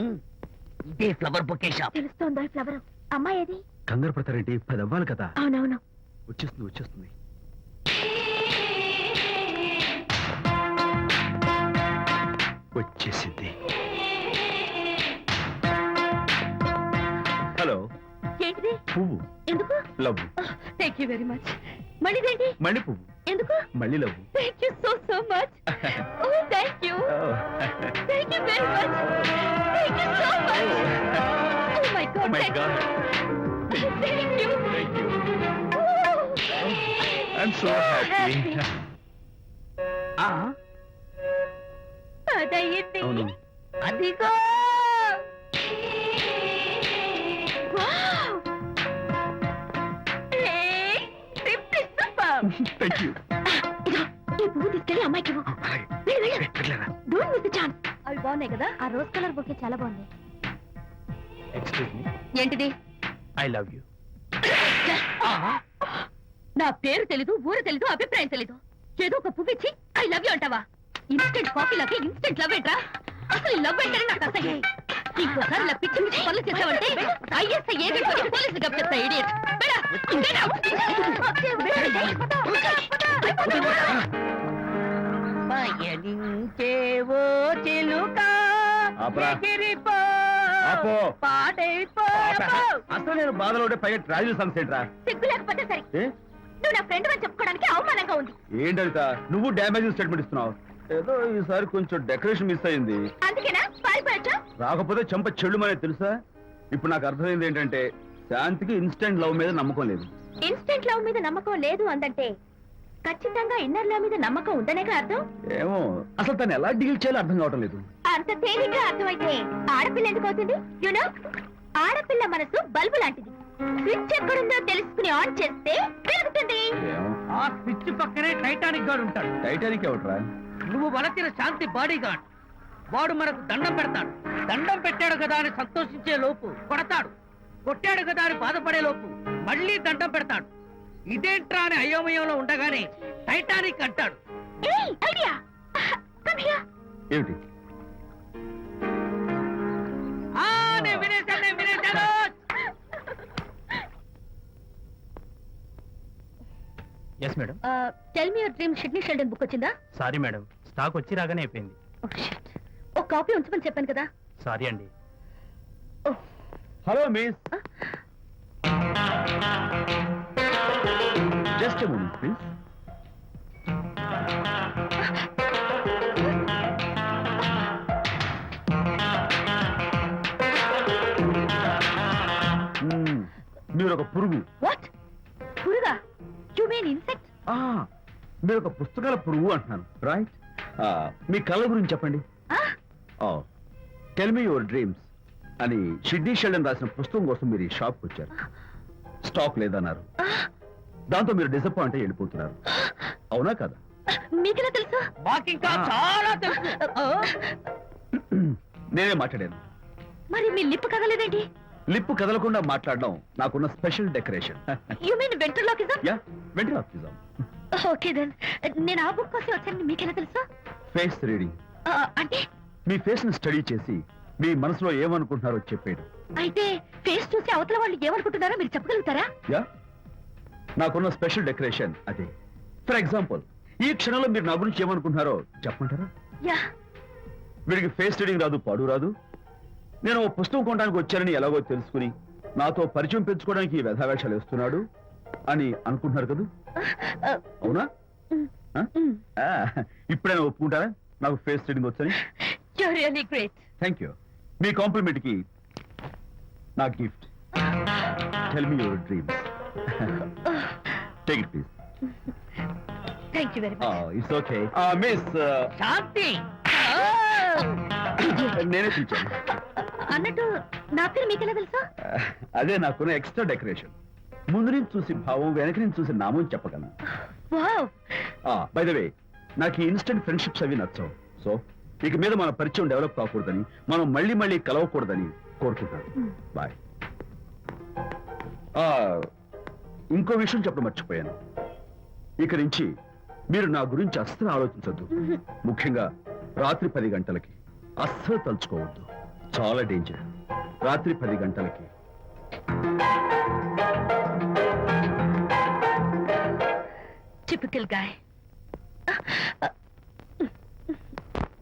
ఇదే flower bouquet shop తెలుస్తోందో flower అమ్మాయి ఏది? కంగారు పడతారేంటి? పది అవ్వాలి కదా. అవునవును. వచ్చేస్తుంది వచ్చేస్తుంది. వచ్చేసింది. హలో. ఏంటిది? పువ్వు. ఎందుకు? Love thank you very much మళ్ళీదేంటి మళ్ళీ పువ్వు. ఎందుకు? మళ్ళీ love thank you so so much oh thank you my god thank you I'm so happy అదయ్యింది అవును. అదిగో. థ్యాంక్ యూ ఈ పువ్వు తీసుకెళ్ళి అమ్మాయికి ఇవ్వు. వెళ్ళు అవి బాగున్నాయి కదా. ఆ రోజ్ కలర్ బొకే చాలా బాగుంది. ఎక్స్క్యూజ్ మీ ఏంటిది? ఐ లవ్ యూ నా పేరు తెలీదు ఊరు తెలీదు అభిప్రాయం తెలీదు. ఏదో ఒక పువ్వు ఇచ్చి ఐ లవ్ యూ అంటావా? ఇన్స్టెంట్ కాఫీ లాగే ఇన్స్టెంట్ లవ్ ఏంట్రా? అసలు లవ్ ఏంటని నాకు అసహ్యం ఇంకోసారి ఇలా పిచ్చి పిచ్చి పనులు చేసావంటే ఐఎస్ఐ ఏజెంట్ వచ్చి పోలీసులు కప్పిస్తా ఇడియట్ పయనించేవో చిలుక ఆపరా. ఎగిరిపో, ఆపు. అసలు నేను బాధలో ఉంటే పైగా ట్రావెల్ ఏంట్రా? సిగ్గు లేకపోతే సరే. ఏ? నువ్వు నా ఫ్రెండ్ అని చెప్పుకోవడానికి అవమానంగా ఉంది. ఏంటంట? నువ్వు డ్యామేజింగ్ స్టేట్మెంట్ ఇస్తున్నావు. ఏదో ఈసారి కొంచెం డెకరేషన్ మిస్ అయింది. అందుకేనా? పారిపోయొచ్చా? రాకపోతే చెంప చెడు తెలుసా? ఇప్పుడు నాకు అర్థమైంది ఏంటంటే శాంతికి ఇన్స్టెంట్ లవ్ మీద నమ్మకం లేదు. ఇన్స్టెంట్ లవ్ మీద నమ్మకం లేదు అందంటే ఖచ్చితంగా ఇన్నర్ లవ్ మీద నమ్మకం ఉందనేగా అర్థం? ఏమో అసలు తను ఎలా డీల్ చేయాలో అర్థం కావటం లేదు. అంత తేలిగ్గా అర్థమైతే ఆడపిల్ల ఎందుకు అవుతుంది? యునో ఆడపిల్ల మనసు బల్బు లాంటిది. స్విచ్ ఎక్కడుందో తెలుసుకుని ఆన్ చేస్తే పెరుగుతుంది ఆ స్విచ్ పక్కనే టైటానిక్ గాడు ఉంటాడు. టైటానిక్ ఎవట్రా నువ్వు వలచిన శాంతి బాడీ గార్డ్ వాడు మనకు దండం పెడతాడు. దండం పెట్టాడు కదా అని సంతోషించే లోపు కొడతాడు. కొట్టాడు కదా అని బాధపడే లోపు మళ్ళీ దండం పెడతాడు. ఇదేంట్రా అని అయోమయంలో ఉండగానే టైటానిక్ అంటాడు. ఏమిటి? Yes madam tell me your dream Sidney Sheldon book వచ్చిందా? సారీ మేడం స్టాక్ వచ్చి రాగానే అయిపోయింది. Oh. ఒక కాపీ ఉంచమని చెప్పాను కదా. సారీ అండి. Oh, hello miss just moment please మీరు ఒక పురుగు. వాట్ పురుగా? యు మీన్ ఇన్సెక్ట్ ఆ, మీరు ఒక పుస్తకాల పురుగు అంటున్నాను. రైట్ మీ కళ్ళ గురించి చెప్పండి. టెల్ మీ యువర్ డ్రీమ్స్ అని షిడ్నీ షెల్డన్ రాసిన పుస్తకం కోసం మీరు ఈ షాప్కి వచ్చారు. స్టాక్ లేదన్నారు. దాంతో మీరు డిసప్పాయింట్ అయ్యి వెళ్ళిపోతున్నారు. అవునా కదా? మీకెలా తెలుసు? మాకింకా చాలా తెలుసు. నేనే మాట్లాడాను. మరి మీ లిప్ కదలేదేంటి లిప్పు కదలకుండా మాట్లాడడం నాకున్న special decoration you mean ventriloquism yeah ఆఫీసాం okay then నేను ఆ బుక్ కోసం వచ్చానని మీకెలా తెలుసు? ఫేస్ రీడింగ్ అంటే? మీ ఫేస్ని స్టడీ చేసి మీ మనసులో ఏమనుకుంటున్నారో చెప్పేయడం. అయితే ఫేస్ చూసి అవతల వాళ్ళు ఏమనుకుంటున్నారో మీరు చెప్పగలుగుతారా? యా నాకున్న స్పెషల్ డెకరేషన్ అదే. ఫర్ ఎగ్జాంపుల్ ఈ క్షణంలో మీరు నా గురించి ఏమనుకుంటున్నారో చెప్పమంటారా? యా. వీడికి ఫేస్ రీడింగ్ రాదు పాడు రాదు. నేను ఓ పుస్తకం కొనడానికి వచ్చానని ఎలాగో తెలుసుకుని నాతో పరిచయం పెంచుకోవడానికి ఈ వ్యధావేషాలు వేస్తున్నాడు అని అనుకుంటున్నారు కదా? అవునా? ఆ? ఇప్పుడైనా ఒప్పుకుంటారా? నాకు ఫేస్ రీడింగ్ వచ్చని థ్యాంక్ యూ మీ కాంప్లిమెంట్కి నా gift tell me your dreams take it please thank you very much it's okay miss Shanti నేనే పిలిచాను అన్నట్టు నా పేరు మీకెలా తెలుసా? Uh, అదే నాకున్న ఎక్స్ట్రా డెకరేషన్ ముందు నుంచి చూసి భావం వెనక నుంచి చూసి నామం చెప్పగలను. వావ్! బై ద వే నాకు ఈ ఇన్స్టెంట్ ఫ్రెండ్షిప్స్ అవి నచ్చవు. సో ఇక మీద మన పరిచయం డెవలప్ కాకూడదని మనం మళ్ళీ మళ్ళీ కలవకూడదని కోరుకుంటాను బాయ్ ఇంకో విషయం చెప్పడం మర్చిపోయాను. ఇక నుంచి మీరు నా గురించి అస్సలు ఆలోచించద్దు. ముఖ్యంగా రాత్రి పది గంటలకి అస్సలు తలుచుకోవద్దు. చాలా డేంజర్ రాత్రి పది గంటలకి. టిపికల్